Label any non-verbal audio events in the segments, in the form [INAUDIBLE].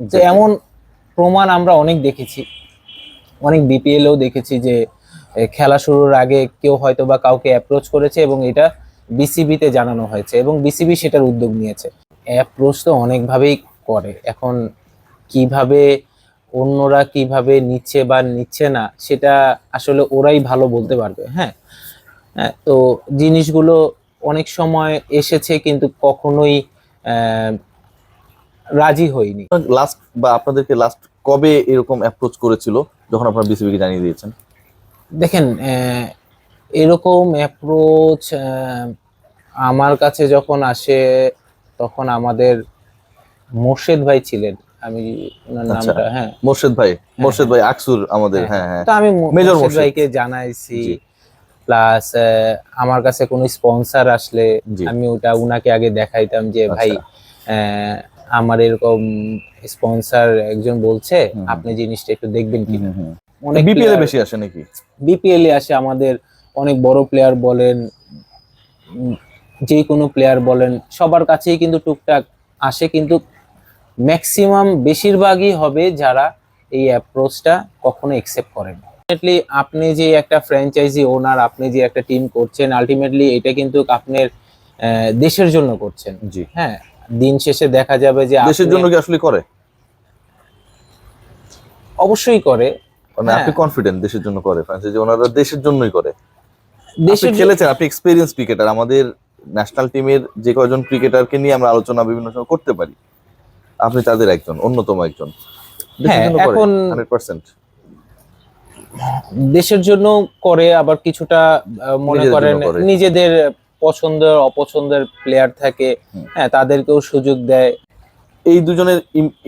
তো এমন প্রমাণ আমরা অনেক দেখেছি। অনেক বিপিএলেও দেখেছি যে খেলা শুরুর আগে কেউ হয়তো বা কাউকে অ্যাপ্রোচ করেছে এবং এটা বিসিবিতে জানানো হয়েছে এবং বিসিবি সেটার উদ্যোগ নিয়েছে। অ্যাপ্রোচ তো অনেকভাবেই করে। এখন কীভাবে অন্যরা কীভাবে নিচ্ছে বা নিচ্ছে না সেটা আসলে ওরাই ভালো বলতে পারবে হ্যাঁ? হ্যাঁ তো জিনিসগুলো অনেক সময় এসেছে কিন্তু কখনোই রাজি হইনি। লাস্ট বা আপনাদেরকে লাস্ট কবে এরকম অ্যাপ্রোচ করেছিল যখন আপনারা বিসিবি কে জানিয়ে দিয়েছেন? দেখেন এরকম অ্যাপ্রোচ আমার কাছে যখন আসে তখন আমাদের মোর্শেদ ভাই ছিলেন। আমি ওনার আচ্ছা। নামটা হ্যাঁ। মোর্শেদ ভাই মোর্শেদ ভাই আকসুর আমাদের হ্যাঁ, হ্যাঁ হ্যাঁ। তো আমি মেজর মোর্শেদ। ভাইকে জানাইছি। প্লাস আমার কাছে কোনো স্পন্সর আসলে আমি ওটা উনাকে আগে দেখাইতাম যে ভাই আচ্ছা। আহ, আমার এরকম স্পন্সর একজন বলছে। আপনি জিনিসটা একটু দেখবেন কি। অনেক বিপিএল এ বেশি আসে নাকি? বিপিএল এ আসে আমাদের অনেক বড় প্লেয়ার বলেন যে কোনো প্লেয়ার বলেন সবার কাছেই কিন্তু টুকটাক আসে কিন্তু ম্যাক্সিমাম বেশিরভাগই হবে যারা এই অ্যাপ্রোচটা কখনো একসেপ্ট করেন। আলটিমেটলি আপনি যে একটা ফ্র্যাঞ্চাইজি ওনার আপনি যে একটা টিম করছেন আলটিমেটলি এটা কিন্তু আপনার আহ, দেশের জন্য করছেন। জি। হ্যাঁ দিন শেষে দেখা যাবে যে দেশের জন্য কি আসলে করে? অবশ্যই করে। মানে আপনি হ্যাঁ। কনফিডেন্ট দেশের জন্য করে ফ্রান্সাইজি ওনারা দেশের জন্যই করে। দেশের খেলেছেন আপনি এক্সপেরিয়েন্স ক্রিকেটার আমাদের ন্যাশনাল টিমের যে কয়জন ক্রিকেটারকে নিয়ে আমরা আলোচনা বিভিন্ন সময় করতে পারি। আপনি তাদের একজন অন্যতম একজন। হ্যাঁ, এখন দেশের জন্য করে আবার কিছুটা মনে করেন নিজেদের পছন্দের অপছন্দের প্লেয়ার থাকে হ্যাঁ তাদেরকেও সুযোগ দেয়। এই দুজনের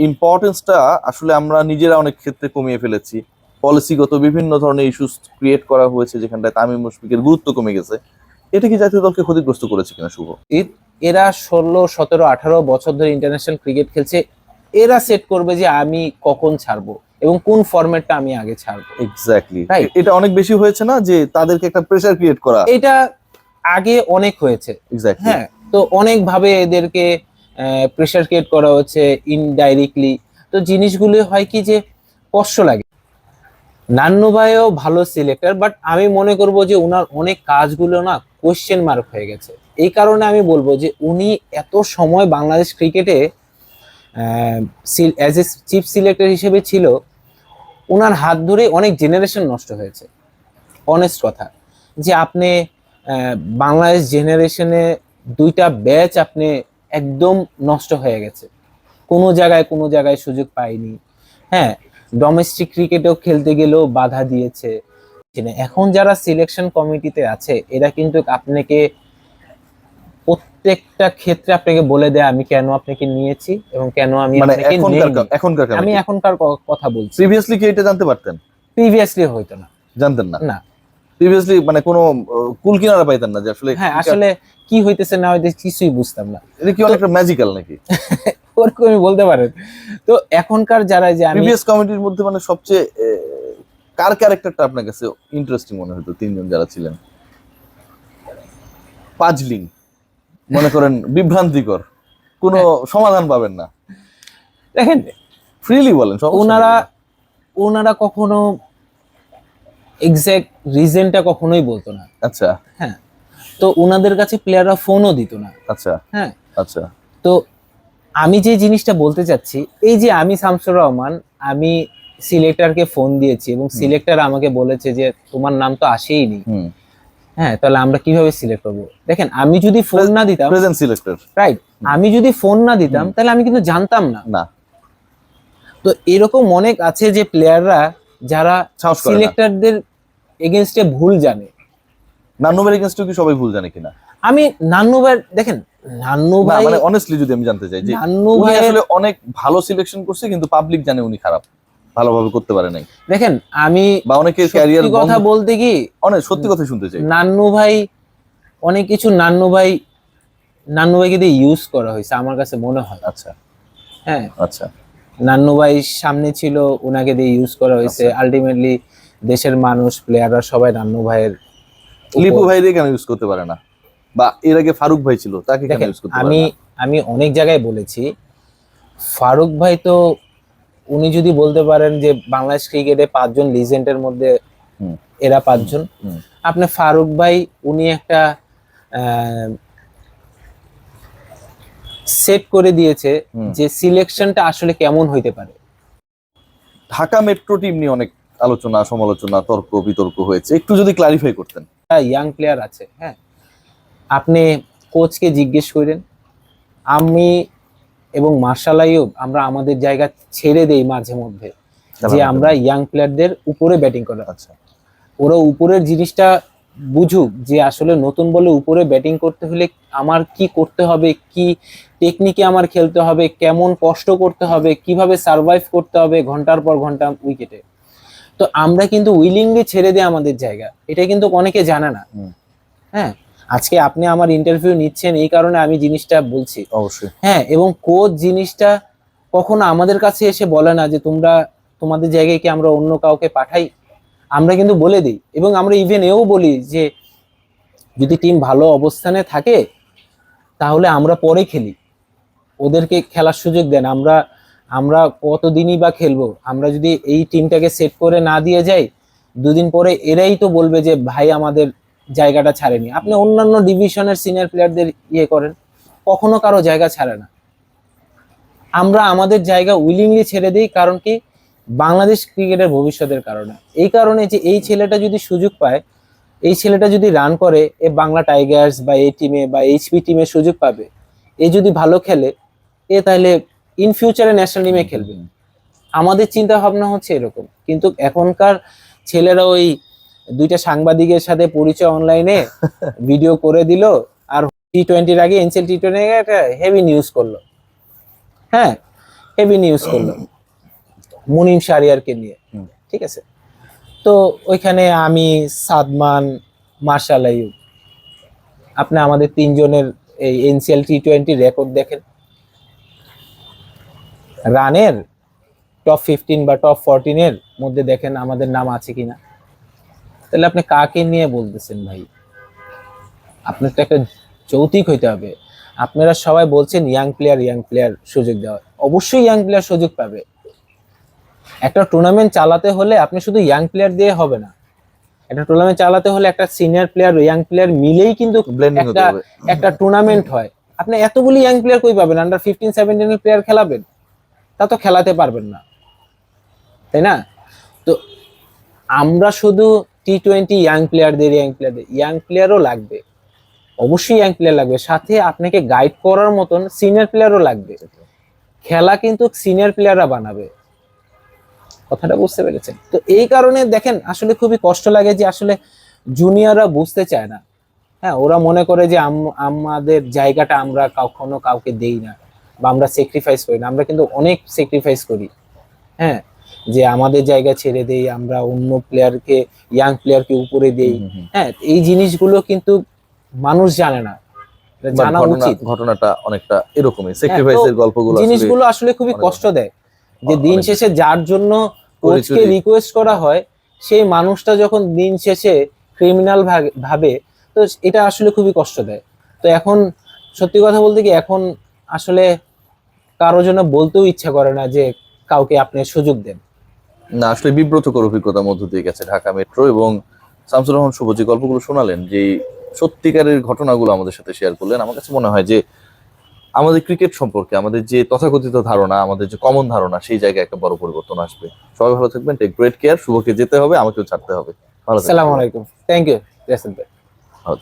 ইম্পর্টেন্সটা আসলে আমরা নিজেরা অনেক ক্ষেত্রে কমিয়ে ফেলেছি। পলিসিগত বিভিন্ন ধরনের ইস্যুস ক্রিয়েট করা হয়েছে যেখানটায় তামিম মুশফিকের গুরুত্ব কমে গেছে। এটা কি জাতীয় দলকে ক্ষতিগ্রস্ত করেছে কিনা শুভ? এরা ষোলো সতেরো আঠারো বছর ধরে ইন্টারন্যাশনাল ক্রিকেট খেলছে। এরা সেট করবে যে আমি কখন ছাড়বো এবং কোন ফরম্যাটটা আমি আগে ছাড়বো। এক্স্যাক্টলি. এটা অনেক বেশি হয়েছে না যে তাদেরকে একটা প্রেসার ক্রিয়েট করা? এটা আগে অনেক হয়েছে। হ্যাঁ তো অনেক ভাবে এদেরকে প্রেশার ক্রিয়েট করা হচ্ছে ইনডাইরেক্টলি তো জিনিসগুলো হয় কি যে কষ্ট লাগে। নান্নু ভাইও ভালো সিলেক্টর বাট আমি মনে করব যে ওনার অনেক কাজগুলো না কোশ্চেন মার্ক হয়ে গেছে। এই কারণে আমি বলব যে উনি এত সময় বাংলাদেশ ক্রিকেটে অ্যাজ এ চিফ সিলেক্টর হিসেবে ছিল ওনার হাত ধরে অনেক জেনারেশন নষ্ট হয়েছে। অনেস্ট কথা। যে আপনি বাংলাদেশ জেনারেশনে দুইটা ব্যাচ আপনি একদম নষ্ট হয়ে গেছে। কোনো জায়গায় কোনো জায়গায় সুযোগ পায়নি হ্যাঁ ডোমেস্টিক ক্রিকেটেও খেলতে গেলেও বাধা দিয়েছে। এখন যারা সিলেকশন কমিটিতে আছে এরা কিন্তু আপনাকে প্রত্যেকটা ক্ষেত্রে আপনাকে বলে দেয় আমি কেন আপনাকে নিয়েছি এবং কেন আমি মানে এখনকার আমি এখনকার কথা বলছি। প্রিভিয়াসলি কি এটা জানতে পারতেন? প্রিভিয়াসলি হইতো না। জানতেন না? না। প্রিভিয়াসলি মানে কোনো কুল কিনারা পাইতেন না যে আসলে হ্যাঁ আসলে কি হইতেছে না হইতেছে কিছুই বুঝতাম না। এটা কি অনেকটা ম্যাজিক্যাল নাকি? [LAUGHS] ওরকম আমি বলতে পারেন। তো এখনকার যারা যে আমি প্রিভিয়াস কমিটির মধ্যে মানে সবচেয়ে কার ক্যারেক্টারটা আপনার কাছে ইন্টারেস্টিং মনে হতো তিনজন যারা ছিলেন? পাজলিং মনে করেন বিভ্রান্তিকর। কোনো সমাধান পাবেন না। দেখেন ফ্রিলি বলেন ওনারা ওনারা কখনো এক্সাক্ট রিজনটা কখনোই বলতো না। আচ্ছা। হ্যাঁ। তো ওনাদের কাছে প্লেয়াররা ফোনও দিত না। আচ্ছা। হ্যাঁ। আচ্ছা। তো আমি যে জিনিসটা বলতে চাচ্ছি এই যে আমি শামসুর রহমান আমি সিলেক্টরকে ফোন দিয়েছি এবং সিলেক্টর আমাকে বলেছে যে তোমার নাম তো আসেইনি হ্যাঁ তাহলে আমরা কীভাবে সিলেক্ট করব? দেখেন আমি যদি ফোন না দিতাম প্রেজেন্ট সিলেক্টর রাইট আমি যদি ফোন না দিতাম তাহলে আমি কিন্তু জানতাম না। না। তো এরকম অনেক আছে যে প্লেয়াররা যারা সিলেক্টরদের এগেনস্টে ভুল জানে। নান্নুবের এগেনস্টও কি সবাই ভুল জানে কিনা? আমি নান্নু ভাই দেখেন নান্নু ভাই মানে অনেস্টলি যদি আমি জানতে চাই যে নান্নু ভাই আসলে অনেক ভালো সিলেকশন করছে কিন্তু পাবলিক জানে উনি খারাপ। ভালোভাবে করতে পারে নাই। দেখেন আমি বা অনেকের সত্যি ক্যারিয়ার কথা বলতে কি অনেক সত্যি কথা শুনতে চাই। নান্নু ভাই অনেক কিছু নান্নু ভাই নান্নু ভাইকে দিয়ে ইউজ করা হয়েছে আমার কাছে মনে হয়। আচ্ছা। হ্যাঁ। আচ্ছা। নান্নু ভাই সামনে ছিল ওনাকে দিয়ে ইউজ করা হয়েছে। আচ্ছা। আলটিমেটলি দেশের মানুষ প্লেয়াররা সবাই রান্নু ভাইয়ের লিপু ভাই কেন ইউজ করতে পারে না? বা এর আগে ফারুক ভাই ছিল তাকে কেন ইউজ করতে আমি আমি অনেক জায়গায় বলেছি ফারুক ভাই তো উনি যদি বলতে পারেন যে বাংলাদেশ ক্রিকেটে পাঁচজন লিজেন্ডের মধ্যে এরা পাঁচজন আপনি ফারুক ভাই উনি একটা সেট করে দিয়েছে যে সিলেকশনটা আসলে কেমন হইতে পারে। ঢাকা মেট্রো টিম নিয়ে অনেক আলোচনা সমালোচনা তর্ক বিতর্ক হয়েছে। একটু যদি ক্লারিফাই করতেন। হ্যাঁ ইয়াং প্লেয়ার আছে হ্যাঁ। আপনি কোচকে জিজ্ঞেস করেন আমি এবং মার্শাল আইয়ুব আমরা আমাদের জায়গা ছেড়ে দেই মাঝে মধ্যে যে আমরা ইয়াং প্লেয়ারদের উপরে ব্যাটিং করা আচ্ছা। ওরা উপরের জিনিসটা বুঝুক যে আসলে নতুন বলে উপরে ব্যাটিং করতে হলে আমার কি করতে হবে কি টেকনিকে আমার খেলতে হবে কেমন কষ্ট করতে হবে কীভাবে সার্ভাইভ করতে হবে ঘণ্টার পর ঘণ্টা উইকেটে তো আমরা কিন্তু উইলিংলি ছেড়ে দিই আমাদের জায়গা। এটা কিন্তু অনেকে জানে না। হ্যাঁ আজকে আপনি আমার ইন্টারভিউ নিচ্ছেন এই কারণে আমি জিনিসটা বলছি। অবশ্যই। হ্যাঁ এবং কোচ জিনিসটা কখনো আমাদের কাছে এসে বলে না যে তোমরা তোমাদের জায়গায় কি আমরা অন্য কাউকে পাঠাই? আমরা কিন্তু বলে দিই। এবং আমরা ইভেন এও বলি যে যদি টিম ভালো অবস্থানে থাকে তাহলে আমরা পরে খেলি। ওদেরকে খেলার সুযোগ দেন। আমরা আমরা কতদিনই বা খেলব? আমরা যদি এই টিমটাকে সেট করে না দিয়ে যাই, দুদিন পরে এরাই তো বলবে যে, ভাই, আমাদের জায়গাটা ছাড়েনি। আপনি অন্যান্য ডিভিশনের সিনিয়র প্লেয়ারদের ইয়ে করেন, কখনো কারও জায়গা ছাড়ে না। আমরা আমাদের জায়গা উইলিংলি ছেড়ে দিই কারণ কি? বাংলাদেশ ক্রিকেটের ভবিষ্যতের কারণে। এই কারণে যে এই ছেলেটা যদি সুযোগ পায়, এই ছেলেটা যদি রান করে, এ বাংলা টাইগার্স বা এই টিমে বা এইচপি টিমে সুযোগ পাবে, এ যদি ভালো খেলে, এ তাহলে ইন ফিউচারে ন্যাশনাল টিমে খেলবে। আমাদের চিন্তা ভাবনা হচ্ছে এরকম। কিন্তু এখনকার ছেলেরা ওই দুইটা সাংবাদিকের সাথে পরিচয় অনলাইনে ভিডিও [LAUGHS] করে দিল আর টি টোয়েন্টির আগে এনসিএল টি টোয়েন্টি একটা হেভি নিউজ করল। হ্যাঁ হেভি নিউজ করল। মুনিম শারিয়ারকে নিয়ে। ঠিক আছে? তো ওইখানে আমি সাদমান মার্শাল আইয়ুব আপনি আমাদের তিনজনের এই এনসিএল টি টোয়েন্টি রেকর্ড দেখেন। রানের টপ ফিফটিন বা টপ ফোরটিনের মধ্যে দেখেন আমাদের নাম আছে কিনা। তাহলে আপনি কাকে নিয়ে বলতেছেন ভাই? আপনার তো একটা যৌতিক হইতে হবে। আপনারা সবাই বলছেন ইয়াং প্লেয়ার ইয়াং প্লেয়ার সুযোগ দেওয়া অবশ্যই ইয়াং প্লেয়ার সুযোগ পাবে। একটা টুর্নামেন্ট চালাতে হলে আপনি শুধু ইয়াং প্লেয়ার দিয়ে হবে না। একটা টুর্নামেন্ট চালাতে হলে একটা সিনিয়র প্লেয়ার ইয়াং প্লেয়ার মিলেই কিন্তু একটা একটা টুর্নামেন্ট হয়। আপনি এতগুলি ইয়াং প্লেয়ার কই পাবেন? আন্ডার ফিফটিন সেভেন্টিনের প্লেয়ার খেলাবেন? তা তো খেলাতে পারবেন না। তাই না? তো আমরা শুধু টি টোয়েন্টি ইয়াং প্লেয়ারদের ইয়াং প্লেয়ারদের ইয়াং প্লেয়ারও লাগবে। অবশ্যই ইয়াং প্লেয়ার লাগবে। সাথে আপনাকে গাইড করার মতন সিনিয়র প্লেয়ারও লাগবে। খেলা কিন্তু সিনিয়র প্লেয়াররা বানাবে। কথাটা বুঝতে পেরেছেন? তো এই কারণে দেখেন, আসলে খুবই কষ্ট লাগে যে আসলে জুনিয়ররা বুঝতে চায় না। হ্যাঁ ওরা মনে করে যে আম- আমাদের জায়গাটা আমরা কখনো কাউকে দেই না। বা আমরা স্যাক্রিফাইস করি না আমরা কিন্তু অনেক স্যাক্রিফাইস করি। হ্যাঁ যে আমাদের জায়গা ছেড়ে দেই আমরা অন্য প্লেয়ারকে ইয়াং প্লেয়ারকে উপরে দেই। হ্যাঁ এই জিনিসগুলো কিন্তু মানুষ জানে না। জানা উচিত। ঘটনাটা অনেকটা এরকমই। স্যাক্রিফাইসের গল্পগুলো জিনিসগুলো আসলে খুবই কষ্ট দেয়। যে দিন শেষে যার জন্য কোচকে রিকোয়েস্ট করা হয় সেই মানুষটা যখন দিন শেষে ক্রিমিনাল ভাবে তো এটা আসলে খুবই কষ্ট দেয়। তো এখন সত্যি কথা বলতে কি এখন আসলে কারও জন্য বলতেও ইচ্ছা করে না যে কাউকে আপনি সুযোগ দেন। না আসলে বিব্রতকর অভিজ্ঞতার মধ্য দিয়ে গেছে ঢাকা মেট্রো এবং শামসুর রহমান শুভ যে গল্পগুলো শোনালেন যে সত্যিকারের ঘটনাগুলো আমাদের সাথে শেয়ার করলেন আমার কাছে মনে হয় যে আমাদের ক্রিকেট সম্পর্কে আমাদের যে তথাকথিত ধারণা আমাদের যে কমন ধারণা সেই জায়গায় একটা বড় পরিবর্তন আসবে। সবাই ভালো থাকবেন টেক গ্রেট কেয়ার শুভকে যেতে হবে আমাকেও ছাড়তে হবে। ভালো আসসালামু আলাইকুম। থ্যাংক ইউ ভাই। ভালো।